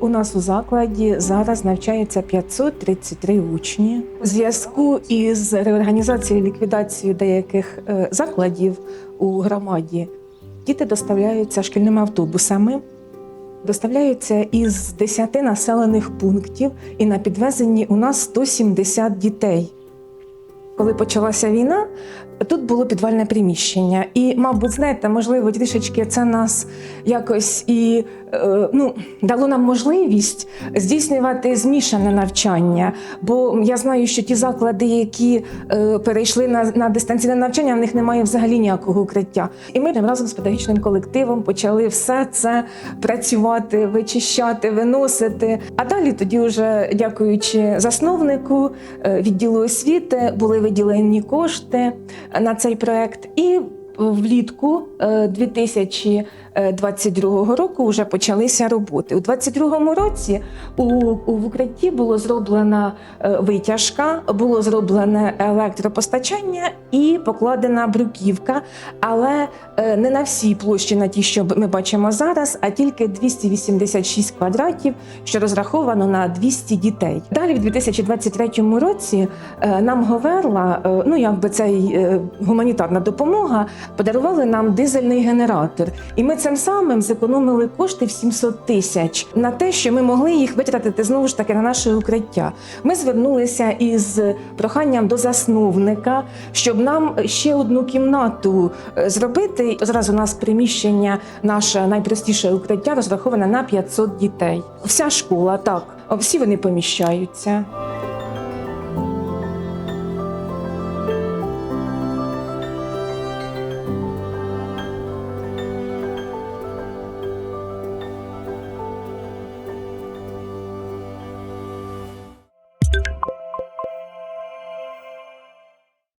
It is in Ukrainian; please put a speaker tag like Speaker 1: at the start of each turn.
Speaker 1: У нас у закладі зараз навчається 533 учні. У зв'язку із реорганізацією ліквідацією деяких е, закладів у громаді діти доставляються шкільними автобусами. Доставляються із 10 населених пунктів, і на підвезенні у нас 170 дітей. Коли почалася війна, тут було підвальне приміщення. І, мабуть, знаєте, можливо, трішечки це нас якось і е, ну, дало нам можливість здійснювати змішане навчання. Бо я знаю, що ті заклади, які е, перейшли на, на дистанційне навчання, в них немає взагалі ніякого укриття. І ми разом з педагогічним колективом почали все це працювати, вичищати, виносити. А далі тоді, вже дякуючи засновнику е, відділу освіти, були виділені кошти на цей проект. І влітку е, 2022 року вже почалися роботи. У 2022 році у, в укритті було зроблена е, витяжка, було зроблене електропостачання і покладена бруківка, але е, не на всій площі, на ті, що ми бачимо зараз, а тільки 286 квадратів, що розраховано на 200 дітей. Далі, в 2023 році, е, нам Говерла, е, ну якби цей е, гуманітарна допомога, подарували нам дизельний генератор. І ми цим самим зекономили кошти в 700 тисяч на те, що ми могли їх витратити знову ж таки на наше укриття. Ми звернулися із проханням до засновника, щоб нам ще одну кімнату е, зробити. Зараз у нас приміщення, наше найпростіше укриття, розраховане на 500 дітей. Вся школа так, всі вони поміщаються.